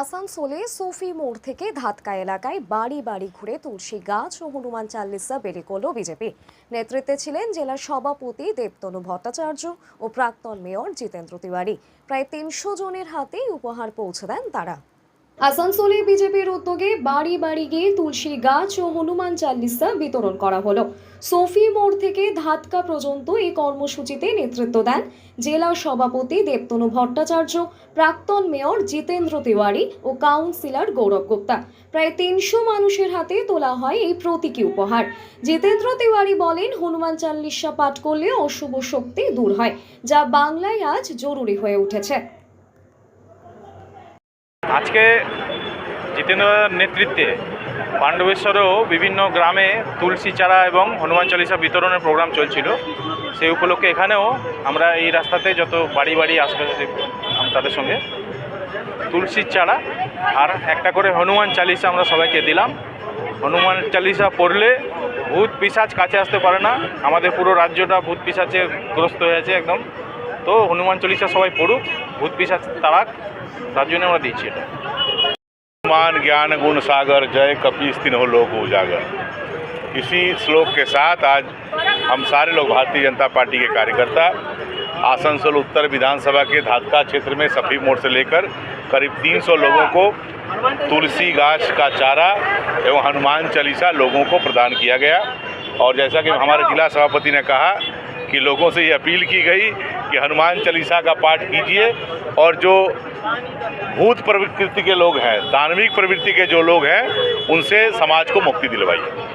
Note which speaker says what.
Speaker 1: আসানসোলে সোফি মোড় থেকে ধাতকা এলাকায় বাড়ি বাড়ি ঘুরে তুলসী গাছ ও হনুমান চাল্লিসা বেরি করল বিজেপি। নেতৃত্বে ছিলেন জেলা সভাপতি দেবতনু ভট্টাচার্য ও প্রাক্তন মেয়র জিতেন্দ্র তিওয়ারি। প্রায় তিনশো জনের হাতে উপহার পৌঁছে দেন তারা। আসানসোলে বিজেপির উদ্যোগে বাড়ি বাড়ি গিয়ে তুলসী গাছ ও হনুমান চাল্লিসা বিতরণ করা হলো। সোফি মোড় থেকে ধাতকা পর্যন্ত এই কর্মসূচিতে নেতৃত্ব দেন জেলা সভাপতি দেবতনু ভট্টাচার্য, প্রাক্তন মেয়র জিতেন্দ্র তিওয়ারি ও কাউন্সিলর গৌরব গুপ্তা। প্রায় তিনশো মানুষের হাতে তোলা হয় এই প্রতীকী উপহার। জিতেন্দ্র তিওয়ারি বলেন, হনুমান চাল্লিশা পাঠ করলে অশুভ শক্তি দূর হয়, যা বাংলায় আজ জরুরি হয়ে উঠেছে।
Speaker 2: আজকে জিতেন্দ্রের নেতৃত্বে পাণ্ডবেশ্বরেও বিভিন্ন গ্রামে তুলসী চারা এবং হনুমান চালিসা বিতরণের প্রোগ্রাম চলছিল। সেই উপলক্ষে এখানেও আমরা এই রাস্তাতে যত বাড়ি বাড়ি আম- তাদের সঙ্গে তুলসীর চারা আর একটা করে হনুমান চালিসা আমরা সবাইকে দিলাম। হনুমান চালিসা পড়লে ভূত পিসাচ কাছে আসতে পারে না। আমাদের পুরো রাজ্যটা ভূত পিসাচে গ্রস্ত হয়ে আছে একদম। তো হনুমান চালিসা সবাই পড়ুক। ভূত পিসাচ তারাক তার জন্য আমরা দিচ্ছি এটা
Speaker 3: मान ज्ञान गुण सागर जय कपीस तिन्हो लोक उजागर इसी श्लोक के साथ आज हम सारे लोग भारतीय जनता पार्टी के कार्यकर्ता आसनसोल उत्तर विधानसभा के धातका क्षेत्र में सफी मोड़ से लेकर करीब 300 लोगों को तुलसी घास का चारा एवं हनुमान चालीसा लोगों को प्रदान किया गया और जैसा कि हमारे जिला सभापति ने कहा कि लोगों से ये अपील की गई कि हनुमान चालीसा का पाठ कीजिए और जो भूत प्रवृत्ति के लोग हैं, धार्मिक प्रवृत्ति के जो लोग हैं, उनसे समाज को मुक्ति दिलवाइए।